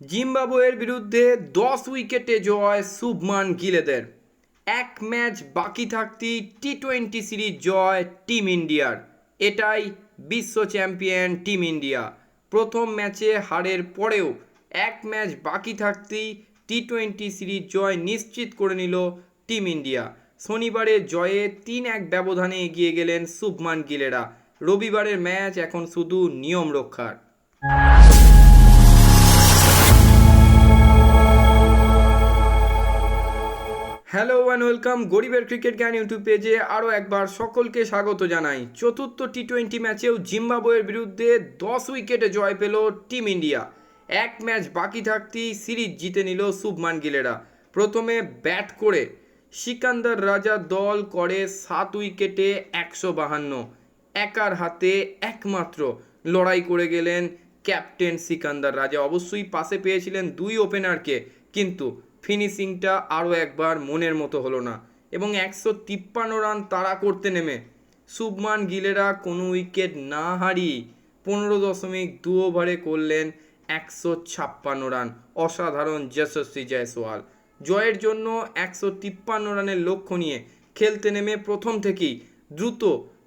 জিম্বাবুয়ের বিরুদ্ধে দশ উইকেটে জয় শুভমান গিলেদের। এক ম্যাচ বাকি থাকতেই টি টোয়েন্টি সিরিজ জয় টিম ইন্ডিয়ার। এটাই বিশ্ব চ্যাম্পিয়ন টিম ইন্ডিয়া। প্রথম ম্যাচে হারের পরেও এক ম্যাচ বাকি থাকতেই টি টোয়েন্টি সিরিজ জয় নিশ্চিত করে নিল টিম ইন্ডিয়া। শনিবারের জয়ে তিন এক ব্যবধানে এগিয়ে গেলেন শুভমান গিলেরা। রবিবারের ম্যাচ এখন শুধু নিয়ম রক্ষার। হ্যালো অ্যান্ড ওয়েলকাম গরিবের ক্রিকেট জ্ঞান ইউটিউব পেজে আরও একবার সকলকে স্বাগত জানাই। চতুর্থ টি টোয়েন্টি ম্যাচেও জিম্বাবুয়ের বিরুদ্ধে দশ উইকেটে জয় পেল টিম ইন্ডিয়া এক ম্যাচ বাকি থাকতেই সিরিজ জিতে নিল শুভমান গিলেরা। প্রথমে ব্যাট করে সিকান্দার রাজা দল করে সাত উইকেটে একশো বাহান্ন। একার হাতে একমাত্র লড়াই করে গেলেন ক্যাপ্টেন সিকান্দার রাজা। অবশ্যই পাশে পেয়েছিলেন দুই ওপেনারকে কিন্তু ফিনিশিংটা আরও একবার মনের মতো হলো না এবং একশো তিপ্পান্ন রান তাড়া করতে নেমে শুভমান গিলেরা কোনো উইকেট না হারিয়ে পনেরো দশমিক দু ওভারে করলেন একশো ছাপ্পান্ন রান। অসাধারণ যশস্বী জয়সওয়াল। জয়ের জন্য একশো তিপ্পান্ন রানের লক্ষ্য নিয়ে খেলতে নেমে প্রথম থেকেই দ্রুত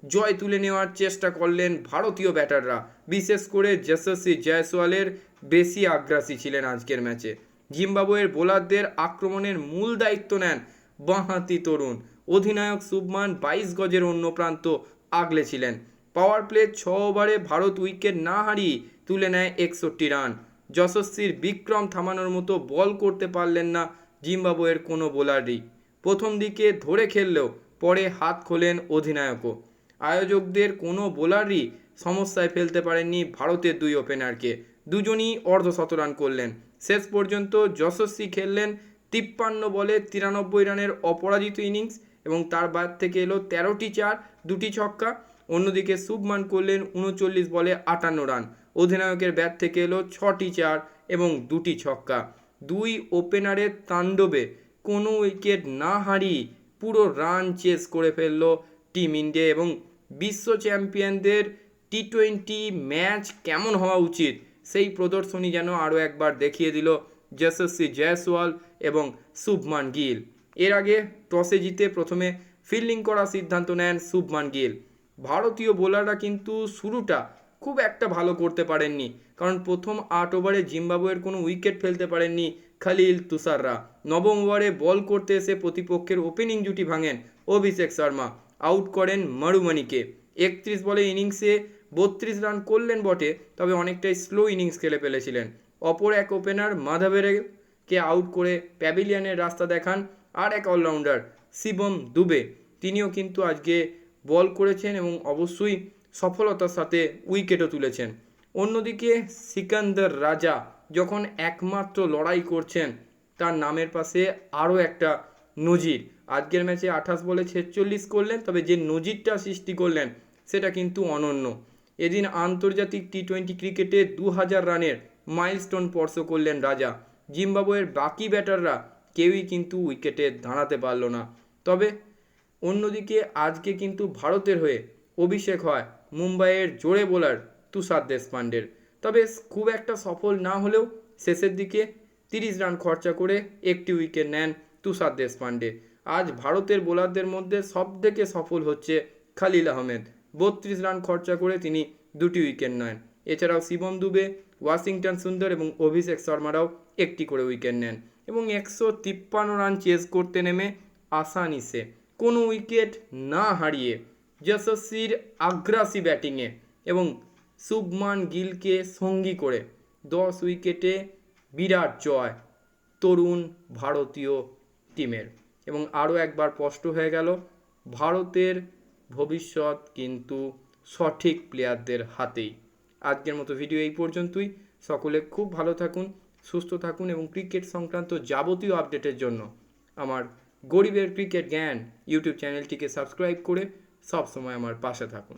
জয় তুলে নেওয়ার চেষ্টা করলেন ভারতীয় ব্যাটাররা। বিশেষ করে যশস্বী জয়সওয়ালের বেশি আগ্রাসী ছিলেন আজকের ম্যাচে। জিম্বাবুয়ের বোলারদের আক্রমণের মূল দায়িত্ব নেন বাঁহাতি তরুণ। অধিনায়ক শুভমান বাইশ গজের অন্য প্রান্ত আগলে ছিলেন। পাওয়ার প্লে ছ ওভারে ভারত উইকেট না হারিয়ে তুলে নেয় একষট্টি রান। যশস্বীর বিক্রম থামানোর মতো বল করতে পারলেন না জিম্বাবুয়ের কোনো বোলারই। প্রথম দিকে ধরে খেললেও পরে হাত খোলেন অধিনায়কও। আয়োজকদের কোনো বোলারই সমস্যায় ফেলতে পারেননি ভারতের দুই ওপেনারকে। দুজনই অর্ধশত রান করলেন। শেষ পর্যন্ত যশস্বী খেললেন তিপ্পান্ন বলে তিরানব্বই রানের অপরাজিত ইনিংস এবং তার বাদ থেকে এলো তেরোটি চার, দুটি ছক্কা। অন্যদিকে শুভমান করলেন উনচল্লিশ বলে আটান্ন রান। অধিনায়কের ব্যাট থেকে এলো ছটি চার এবং দুটি ছক্কা। দুই ওপেনারের তাণ্ডবে কোনো উইকেট না হারিয়ে পুরো রান চেস করে ফেলল টিম ইন্ডিয়া এবং বিশ্ব চ্যাম্পিয়নদের টি টোয়েন্টি ম্যাচ কেমন হওয়া উচিত? সেই প্রদর্শনী যেন আরও একবার দেখিয়ে দিল যশস্বী জয়সওয়াল এবং শুভমান গিল। এর আগে টসে জিতে প্রথমে ফিল্ডিং করার সিদ্ধান্ত নেন শুভমান গিল। ভারতীয় বোলাররা কিন্তু শুরুটা খুব একটা ভালো করতে পারেননি, কারণ প্রথম আট ওভারে জিম্বাবুয়ের কোনো উইকেট ফেলতে পারেননি খালিল তুষাররা। নবম ওভারে বল করতে এসে প্রতিপক্ষের ওপেনিং জুটি ভাঙেন অভিষেক শর্মা, আউট করেন মারুমানিকে একত্রিশ বলে ইনিংসে বত্রিশ রান করলেন বটে, তবে অনেকটাই স্লো ইনিংস খেলে ফেলেছিলেন। অপর এক ওপেনার মাধাবেরকে আউট করে প্যাভিলিয়নের রাস্তা দেখান আর এক অলরাউন্ডার শিবম দুবে। তিনিও কিন্তু আজকে বল করেছেন এবং অবশ্যই সফলতার সাথে উইকেটও তুলেছেন। অন্যদিকে সিকান্দার রাজা যখন একমাত্র লড়াই করছেন, তার নামের পাশে আরও একটা নজির। আজকের ম্যাচে আঠাশ বলে ছেচল্লিশ করলেন, তবে যে নজিরটা সৃষ্টি করলেন, সেটা কিন্তু অনন্য। এদিন আন্তর্জাতিক টি টোয়েন্টি ক্রিকেটে দু হাজার রানের মাইলস্টোন স্পর্শ করলেন রাজা। জিম্বাবুয়ের বাকি ব্যাটাররা কেউই কিন্তু উইকেটে দাঁড়াতে পারল না। তবে অন্যদিকে আজকে কিন্তু ভারতের হয়ে অভিষেক হয় মুম্বাইয়ের জোরে বোলার তুষার দেশপান্ডের তবে খুব একটা সফল না হলেও শেষের দিকে তিরিশ রান খরচা করে একটি উইকেট নেন তুষার দেশপান্ডে আজ ভারতের বোলারদের মধ্যে সবথেকে সফল হচ্ছে খালিল আহমেদ। বত্রিশ রান খরচা করে তিনি দুটি উইকেট নেন। এছাড়াও শিবম দুবে, ওয়াশিংটন সুন্দর এবং অভিষেক শর্মারাও একটি করে উইকেট নেন এবং একশো তিপ্পান্ন রান চেস করতে নেমে আসানিসে কোনো উইকেট না হারিয়ে যশস্বীর আগ্রাসী ব্যাটিংয়ে এবং শুভমান গিলকে সঙ্গী করে দশ উইকেটে বিরাট জয় তরুণ ভারতীয় টিমের। এবং আরও একবার স্পষ্ট হয়ে গেল, ভারতের ভবিষ্যৎ কিন্তু সঠিক প্লেয়ারদের হাতেই। আজকের মতো ভিডিও এই পর্যন্তই। সকলে খুব ভালো থাকুন, সুস্থ থাকুন এবং ক্রিকেট সংক্রান্ত যাবতীয় আপডেটের জন্য আমার গরিবের ক্রিকেট জ্ঞান ইউটিউব চ্যানেলটিকে সাবস্ক্রাইব করে সবসময় আমার পাশে থাকুন।